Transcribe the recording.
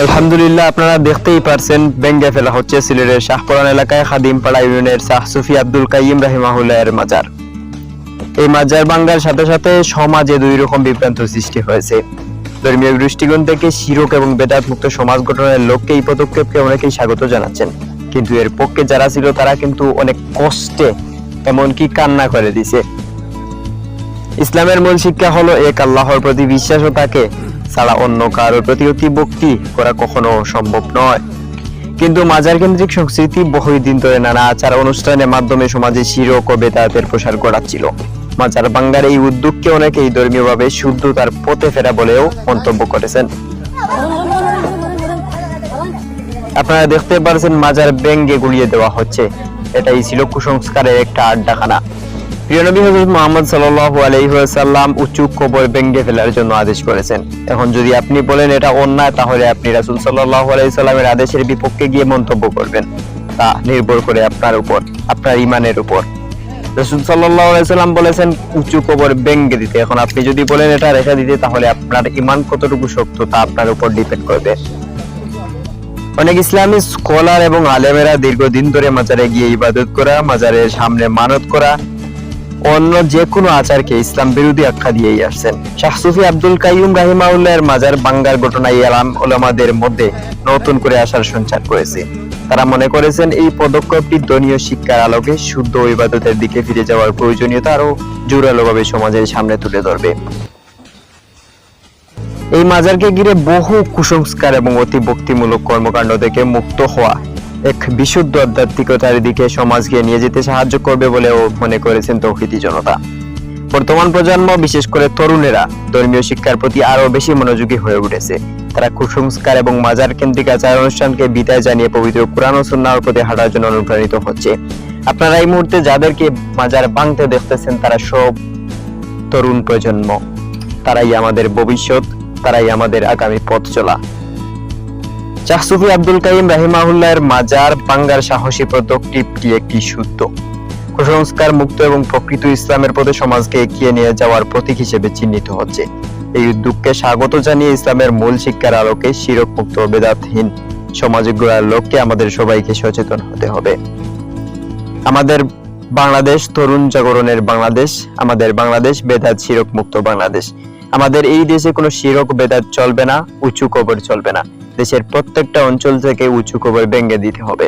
আলহামদুলিল্লাহ, আপনারা দেখতেই পারছেন ব্যঙ্গে ফেলা হচ্ছে সিলেটের শাহপুরান এলাকায় খাদিমপাড়া ইউনিয়নের শাহ সুফি আব্দুল কাইম রাহিমাহুল্লাহের মাজার। এই মাজার বাঙ্গার সাথে সাথে সমাজে দুই রকম বিভ্রান্ত সৃষ্টি হয়েছে। ধর্মীয় দৃষ্টিকোণ থেকে শিরক এবং বেদাত মুক্ত সমাজ গঠনের লক্ষ্যে এই পদক্ষেপকে অনেকেই স্বাগত জানাচ্ছেন। কিন্তু এর পক্ষে যারা ছিল, তারা কিন্তু অনেক কষ্টে এমনকি কান্না করে দিছে। ইসলামের মূল শিক্ষা হলো, এক আল্লাহর প্রতি বিশ্বাস ও তাকে ছাড়া অন্য কারোর প্রতি অতি ভক্তি করা কখনো সম্ভব নয়। কিন্তু মাজার কেন্দ্রিক সংস্কৃতি বহুদিন ধরে নানা আচার অনুষ্ঠানের মাধ্যমে সমাজে শিরক ও বেদাতের প্রসার ঘটাচ্ছিল। মাজার বাঙ্গার এই উদ্যোগকে অনেকেই ধর্মীয়ভাবে শুদ্ধতার পথে ফেরা বলেও মন্তব্য করেছেন। আপনারা দেখতে পারছেন মাজার ব্যঙ্গে গুলিয়ে দেওয়া হচ্ছে। এটাই ছিল কুসংস্কারের একটা আড্ডাখানা। প্রিয় নবী হযরত মুহাম্মদ উঁচু কবর ব্যঙ্গে ফেলার জন্য আদেশ করেছেন। এখন যদি আপনি বলেন এটা অন্যায়, তাহলে আপনি রাসূল আদেশের বিপক্ষে গিয়ে মন্তব্য করবেন। তা নির্ভর করে আপনার উপর, আপনার ইমানের উপর। রাসূল বলেছেন, উঁচু কবর ব্যঙ্গে দিতে। এখন আপনি যদি বলেন এটা রেখে দিতে, তাহলে আপনার ইমান কতটুকু শক্ত তা আপনার উপর ডিপেন্ড করবে। অনেক ইসলামী স্কলার এবং আলেমেরা দীর্ঘদিন ধরে মাজারে গিয়ে ইবাদত করা, মাজারের সামনে মানত করা অন্য যে কোনো আচারকে ইসলাম বিরোধী আখ্যা দিয়েই আসছেন। শাহ সুফি আব্দুল কাইয়ুম রাহিমাউল্লাহর মাজার বাঙ্গার ঘটনায় আলাম ওলামাদের মধ্যে নতুন করে আসার সঞ্চার করেছে। তারা মনে করেছেন এই পদক্ষেপটি দনীয় শিক্ষার আলোকে শুদ্ধ ইবাদতের দিকে ফিরে যাওয়ার প্রয়োজনীয়তা আরও জোরালোভাবে সমাজের সামনে তুলে ধরবে। এই মাজারকে ঘিরে বহু কুসংস্কার এবং অতি ভক্তিমূলক কর্মকাণ্ড থেকে মুক্ত হওয়া এক বিশুদ্ধ আধ্যাত্মিকতার দিকে সমাজকে নিয়ে যেতে সাহায্য করবে বলেও মনে করেছেন তৌহিদি জনতা। বর্তমান প্রজন্ম, বিশেষ করে তরুণেরা, ধর্মীয় শিক্ষার প্রতি আরও বেশি মনোযোগী হয়ে উঠেছে। তারা কুসংস্কার এবং মাজার কেন্দ্রিক আচার অনুষ্ঠানকে বিদায় জানিয়ে পবিত্র কোরআন ও পথে হাঁটার জন্য অনুপ্রাণিত হচ্ছে। আপনারা এই মুহূর্তে যাদেরকে মাজার ভাঙতে দেখতেছেন, তারা সব তরুণ প্রজন্ম। তারাই আমাদের ভবিষ্যৎ, তারাই আমাদের আগামী পথ চলা চাহসুফি আব্দুল কাইম রাহিমাহুল্লাহের মাজার বাঙ্গার সাহসী পদক্ষেপটি একটি শুদ্ধ? কুসংস্কার মুক্ত এবং প্রকৃত ইসলামের পথে সমাজকে এগিয়ে নিয়ে যাওয়ার প্রতীক হিসেবে চিহ্নিত হচ্ছে। এই উদ্যোগকে স্বাগত জানিয়ে ইসলামের মূল শিক্ষার আলোকে শিরক মুক্ত বেদাতহীন সমাজ গড়ার লক্ষ্যে আমাদের সবাইকে সচেতন হতে হবে। আমাদের বাংলাদেশ তরুণ জাগরণের বাংলাদেশ, আমাদের বাংলাদেশ বেদাত শিরক মুক্ত বাংলাদেশ। আমাদের এই দেশে কোনো শিরক বেদাত চলবে না, উঁচু কবর চলবে না। দেশের প্রত্যেকটা অঞ্চল থেকে উঁচু কবর ভেঙে দিতে হবে।